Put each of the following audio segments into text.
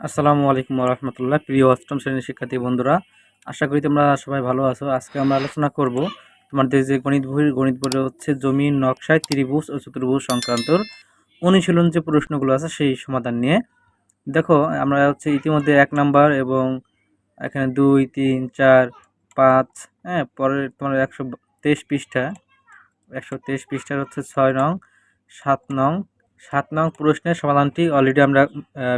আসসালামু আলাইকুম রহমতুল্লাহ প্রিয় অষ্টম শ্রেণির শিক্ষার্থী বন্ধুরা, আশা করি তোমরা সবাই ভালো আছো। আজকে আমরা আলোচনা করব তোমাদের যে গণিত বইয়ের গণিত বইয়ের হচ্ছে জমির নকশায়, ত্রিভুজ ও চতুর্ভুজ সংক্রান্ত অনুশীলন যে প্রশ্নগুলো আছে সেই সমাধান নিয়ে। দেখো, আমরা হচ্ছে ইতিমধ্যে এক নাম্বার এবং এখানে দুই, তিন, চার, পাঁচ হ্যাঁ পরের তোমার একশো তেইশ পৃষ্ঠা, একশো তেইশ পৃষ্ঠার হচ্ছে ছয় নং, সাত নং সাত নং প্রশ্নের সমাধানটি অলরেডি আমরা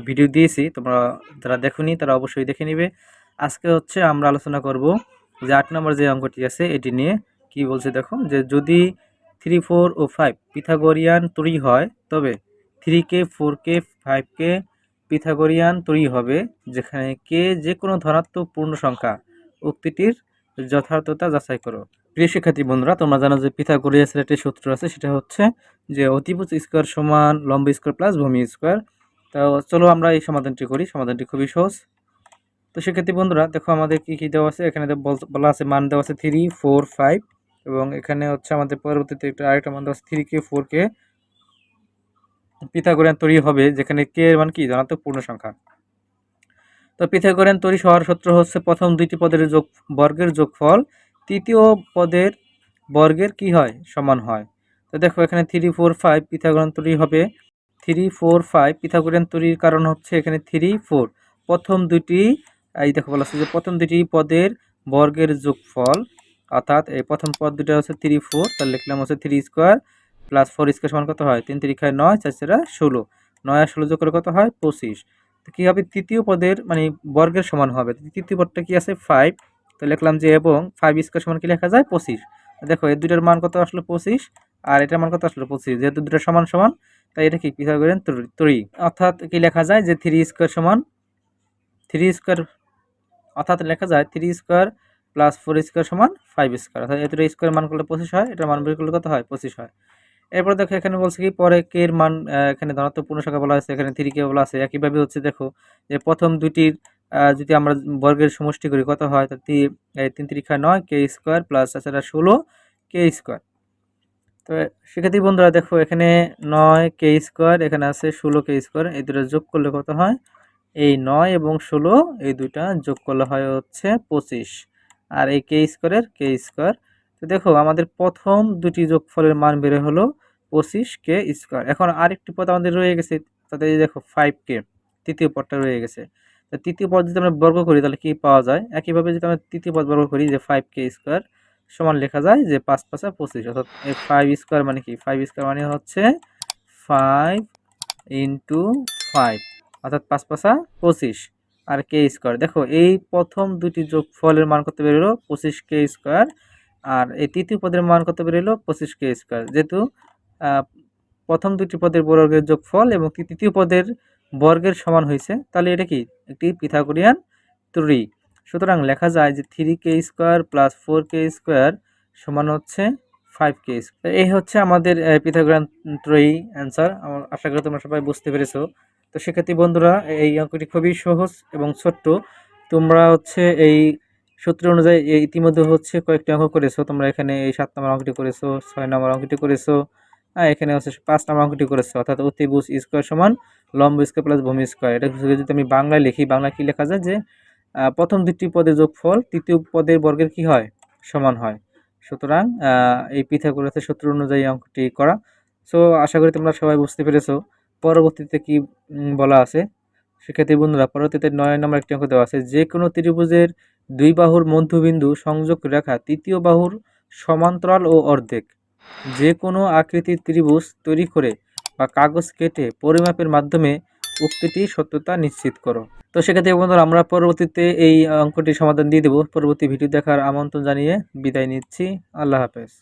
ভিডিও দিয়েছি। তোমরা যারা দেখোনি, তারা অবশ্যই দেখে নিবে। আজকে হচ্ছে আমরা আলোচনা করব যে আট নম্বর যে অঙ্কটি আছে, এটি নিয়ে কি বলছে দেখো, যে যদি থ্রি ফোর ও ফাইভ পিথাগোরিয়ান তৈরি হয়, তবে থ্রি কে ফোর কে ফাইভ কে পিথাগোরিয়ান তৈরি হবে, যেখানে কে যে কোনো ধনাত্মক পূর্ণ সংখ্যা উক্তিটির যথার্থতা যাচাই করো। প্রিয় শিক্ষার্থী বন্ধুরা, তোমরা জানো যে পিথাগোরিয়াসের একটি সূত্র আছে, সেটা হচ্ছে যে অতিভুজ স্কোয়ার সমান লম্ব স্কোয়ার প্লাস ভূমি স্কোয়ার। তো চলো আমরা এই সমাধানটি করি, সমাধানটি খুবই সহজ। তো শিক্ষার্থী বন্ধুরা, দেখো আমাদের কি কি দেওয়া আছে, এখানে বলা আছে মান দেওয়া আছে থ্রি ফোর ফাইভ এবং এখানে হচ্ছে আমাদের পরবর্তীতে একটা আরেকটা মান দেওয়া আছে থ্রি কে ফোর কে পিথাগোরিয়ান তৈরি হবে, যেখানে কে মান কি? ধনাত্মক পূর্ণ সংখ্যা তো পিথাগোরিয়ান তৈরি হওয়ার সূত্র হচ্ছে প্রথম দুইটি পদের যোগ, বর্গের যোগফল তৃতীয় পদের বর্গের কি হয়? সমান হয়। তো দেখো, এখানে থ্রি ফোর ফাইভ পিথাগোরান তৈরি হবে। থ্রি ফোর ফাইভ পিথাগোরিয়ান তৈরির কারণ হচ্ছে এখানে থ্রি ফোর প্রথম দুটি এই দেখো বলা আছে যে প্রথম দুটি পদের বর্গের যোগফল, অর্থাৎ এই প্রথম পদ দুটো হচ্ছে থ্রি ফোর তাহলে লিখলাম হচ্ছে three square plus four square সমান কত হয়? তিন তিরিখায় নয়, চার চারা ষোলো। নয় ষোলো যোগ করে কত হয়? পঁচিশ। তো কী হবে? তৃতীয় পদের মানে বর্গের সমান হবে। তৃতীয় পদটা কি আছে? ফাইভ তো লিখলাম যে, এবং ফাইভ স্কোয়ার সমান কি লেখা যায়? পঁচিশ। দেখো, এই দুইটার মান কত আসলো? পঁচিশ। আর এটার মান কত আসলো? পঁচিশ। যেহেতু দুটো সমান সমান, তাই এটা কি? পিথাগোরিয়ান তৈরি অর্থাৎ কি লেখা যায়? যে থ্রি স্কোয়ার সমান থ্রি স্কোয়ার অর্থাৎ লেখা যায় three square plus four square সমান ফাইভ স্কোয়ার অর্থাৎ এত স্কোয়ার মান করলে পঁচিশ হয়, এটার মান বের করলে কত হয়? পঁচিশ হয়। এরপর দেখো, এখানে বলছে কি, পরে কে এর মান এখানে ধনাত্মক পূর্ণ সংখ্যা বলা আছে এখানে থ্রি কে বলা আছে। একইভাবে হচ্ছে দেখো, যে প্রথম দুটির যদি আমরা বর্গের সমষ্টি করি, কত হয়? তো তিন তিরিখা নয়, কে স্কোয়ার প্লাস তাছাড়া ষোলো, কে স্কোয়ার। তো শিক্ষার্থী বন্ধুরা, দেখো এখানে নয়, কে স্কোয়ার, এখানে আছে ষোলো, কে স্কোয়ার, এই দুটো যোগ করলে কত হয়? এই নয় এবং ষোলো, এই দুইটা যোগ করলে হয় হচ্ছে পঁচিশ। আর এই কে স্কোয়ারের, কে স্কোয়ার। তো দেখো, আমাদের প্রথম দুটি যোগফলের মান বেড়ে হলো পঁচিশ, কে স্কোয়ার। এখন আরেকটি পদ আমাদের রয়ে গেছে, তাতে দেখো ফাইভ কে, তৃতীয় পদটা রয়ে গেছে। তৃতীয় পদ যদি আমরা বর্গ করি, তাহলে কি পাওয়া যায়? একইভাবে যদি আমরা তৃতীয় পদ বর্গ করি, যে ফাইভ কে স্কোয়ার সমান লেখা যায় যে পাঁচ পাঁচা পঁচিশ, অর্থাৎ এই ফাইভ স্কোয়ার মানে কি? ফাইভ স্কোয়ার মানে হচ্ছে ফাইভ ইন্টু ফাইভ অর্থাৎ পাঁচ পাঁচা পঁচিশ, আর কে স্কোয়ার দেখো, এই প্রথম দুটি যোগ ফলের মান কত বেরোলো পঁচিশ কে স্কোয়ার আর এই তৃতীয় পদের মান কত বেরোলো পঁচিশ কে স্কোয়ার যেহেতু প্রথম দুটি পদের বর্গের যোগফল এবং তৃতীয় পদের বর্গের সমান হয়েছে, তাহলে এটা কি? একটি পিথাগোরিয়ান ত্রি সুতরাং লেখা যায় যে থ্রি কে স্কোয়ার প্লাস ফোর কে স্কোয়ার সমান হচ্ছে ফাইভ কে স্কোয়ার। এই হচ্ছে আমাদের পিথাগোরিয়ান ত্রয়ী অ্যান্সার আশা করি তোমরা সবাই বুঝতে পেরেছ। তো সেক্ষেত্রে বন্ধুরা, এই অঙ্কটি খুবই সহজ এবং ছোট্ট। তোমরা হচ্ছে এই সূত্র অনুযায়ী ইতিমধ্যে হচ্ছে কয়েকটি অঙ্ক করেছ। তোমরা এখানে এই সাত নম্বর অঙ্কটি করেছ, ছয় নম্বর অঙ্কটি করেছ। হ্যাঁ এখানে হচ্ছে পাঁচ নম্বর অঙ্কটি করেছ, অর্থাৎ অতিভুজ স্কোয়ার সমান লম্ব স্কোয়ার প্লাস ভূমি স্কোয়ার। এটা যদি আমি বাংলায় লিখি বাংলায় কী লেখা যায় যে প্রথম দুটি পদের যোগফল, তৃতীয় পদের বর্গের কি হয়? সমান হয়। সুতরাং এই পিথাগোরাসের সূত্র অনুযায়ী অঙ্কটি করা। সো আশা করি তোমরা সবাই বুঝতে পেরেছ। পরবর্তীতে কি বলা আছে? শিক্ষার্থী বন্ধুরা, পরবর্তীতে নয় নম্বর একটি অঙ্ক দেওয়া আছে। যে কোনো ত্রিভুজের দুই বাহুর মধ্যবিন্দু সংযোগ রেখা তৃতীয় বাহুর সমান্তরাল ও অর্ধেক। যে কোনো আকৃতির ত্রিভুজ তৈরি করে বা কাগজ কেটে পরিমাপের মাধ্যমে উক্তিটি সত্যতা নিশ্চিত করো। তো সেক্ষেত্রে বন্ধুরা, আমরা পরবর্তীতে এই অঙ্কটি সমাধান দিয়ে দেবো। পরবর্তী ভিডিও দেখার আমন্ত্রণ জানিয়ে বিদায় নিচ্ছি। আল্লাহ হাফেজ।